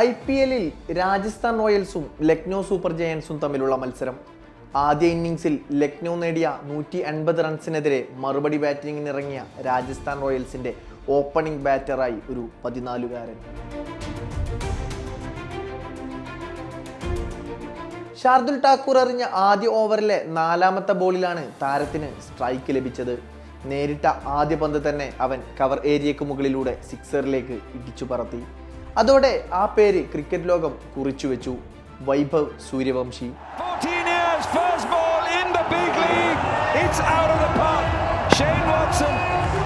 I P എല്ലിൽ രാജസ്ഥാൻ റോയൽസും Lucknow super ജയൻസും തമ്മിലുള്ള മത്സരം. ആദ്യ ഇന്നിംഗ്സിൽ ലക്നൗ നേടിയ നൂറ്റി അൻപത് റൺസിനെതിരെ മറുപടി ബാറ്റിംഗിനിറങ്ങിയ രാജസ്ഥാൻ റോയൽസിന്റെ ഓപ്പണിംഗ് ബാറ്ററായി ഒരു പതിനാലുകാരൻ. ഷാർദുൽ ടാക്കൂർ എറിഞ്ഞ ആദ്യ ഓവറിലെ നാലാമത്തെ ബോളിലാണ് താരത്തിന് സ്ട്രൈക്ക് ലഭിച്ചത്. നേരിട്ട ആദ്യ പന്ത് തന്നെ അവൻ കവർ ഏരിയക്ക് മുകളിലൂടെ സിക്സറിലേക്ക് ഇടിച്ചു പറത്തി അതോടെ ആ പേര് ക്രിക്കറ്റ് ലോകം കുറിച്ചു വെച്ചു Vaibhav Suryavanshi 14 first ball in the big league. It's out of the park. Shane Watson,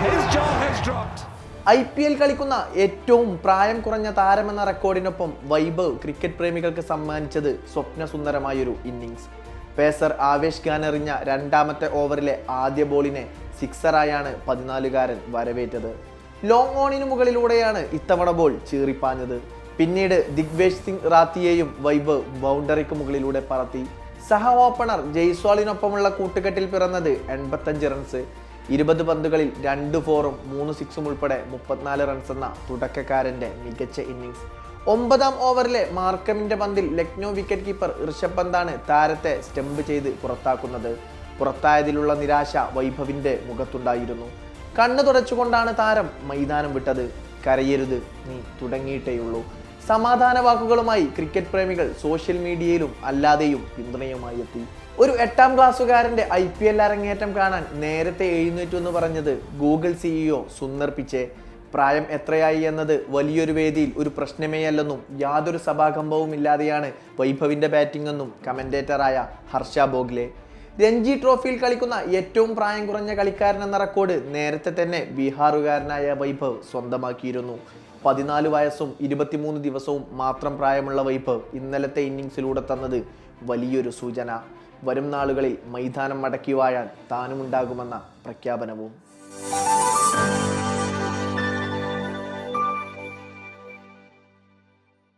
his jaw has dropped. I P L കളിക്കുന്ന ഏറ്റവും പ്രായം കുറഞ്ഞ താരമെന്ന റെക്കോർഡിനൊപ്പം വൈഭവ് ക്രിക്കറ്റ് പ്രേമികൾക്ക് സമ്മാനിച്ചത് സ്വപ്നസുന്ദരമായൊരു ഇന്നിങ്സ് പേസർ ആവേശ് ഖാൻ എറിഞ്ഞ രണ്ടാമത്തെ ഓവറിലെ ആദ്യ ബോളിനെ സിക്സറായാണ് പതിനാലുകാരൻ വരവേറ്റത് ലോങ് ഓണിന് മുകളിലൂടെയാണ് ഇത്തവണ ബോൾ ചീറിപ്പാഞ്ഞത് പിന്നീട് ദിഗ്വേഷ് സിംഗ് റാത്തിയെയും വൈബ് ബൗണ്ടറിക്ക് മുകളിലൂടെ പറത്തി. സഹ ഓപ്പണർ ജയ്സ്വാളിനൊപ്പമുള്ള കൂട്ടുകെട്ടിൽ പിറന്നത് എൺപത്തഞ്ച് റൺസ് ഇരുപത് പന്തുകളിൽ രണ്ട് ഫോറും മൂന്ന് സിക്സും ഉൾപ്പെടെ മുപ്പത്തിനാല് റൺസ് എന്ന തുടക്കക്കാരന്റെ മികച്ച ഇന്നിങ്സ് ഒമ്പതാം ഓവറിലെ മാർക്കമിന്റെ പന്തിൽ ലക്നൗ വിക്കറ്റ് കീപ്പർ ഋഷഭ് പന്താണ് താരത്തെ സ്റ്റംപ് ചെയ്ത് പുറത്താക്കുന്നത്. പുറത്തായതിലുള്ള നിരാശ വൈഭവിന്റെ മുഖത്തുണ്ടായിരുന്നു. കണ്ണു തുടച്ചുകൊണ്ടാണ് താരം മൈതാനം വിട്ടത്. കരയരുത് നീ തുടങ്ങിയിട്ടേയുള്ളൂ. സമാധാന വാക്കുകളുമായി ക്രിക്കറ്റ് പ്രേമികൾ സോഷ്യൽ മീഡിയയിലും അല്ലാതെയും പിന്തുണയുമായി എത്തി. ഒരു എട്ടാം ക്ലാസ്സുകാരന്റെ ഐ പി എൽ അരങ്ങേറ്റം കാണാൻ നേരത്തെ എഴുന്നേറ്റു എന്ന് പറഞ്ഞത് ഗൂഗിൾ സിഇഒ സുന്ദർ പിച്ചെ. പ്രായം എത്രയായി എന്നത് വലിയൊരു വേദിയിൽ ഒരു പ്രശ്നമേ അല്ലെന്നും യാതൊരു സഭാകമ്പവും ഇല്ലാതെയാണ് വൈഭവിന്റെ ബാറ്റിംഗ് എന്നും കമന്റേറ്ററായ ഹർഷ ബോഗ്ലെ. രഞ്ജി ട്രോഫിയിൽ കളിക്കുന്ന ഏറ്റവും പ്രായം കുറഞ്ഞ കളിക്കാരൻ എന്ന റെക്കോർഡ് നേരത്തെ തന്നെ ബീഹാറുകാരനായ വൈഭവ് സ്വന്തമാക്കിയിരുന്നു. പതിനാല് വയസ്സും ഇരുപത്തിമൂന്ന് ദിവസവും മാത്രം പ്രായമുള്ള വൈഭവ് ഇന്നലത്തെ ഇന്നിങ്സിലൂടെ തന്നത് വലിയൊരു സൂചന. വരും നാളുകളിൽ മൈതാനം മടക്കി വാഴാൻ താനുമുണ്ടാകുമെന്ന പ്രഖ്യാപനവും.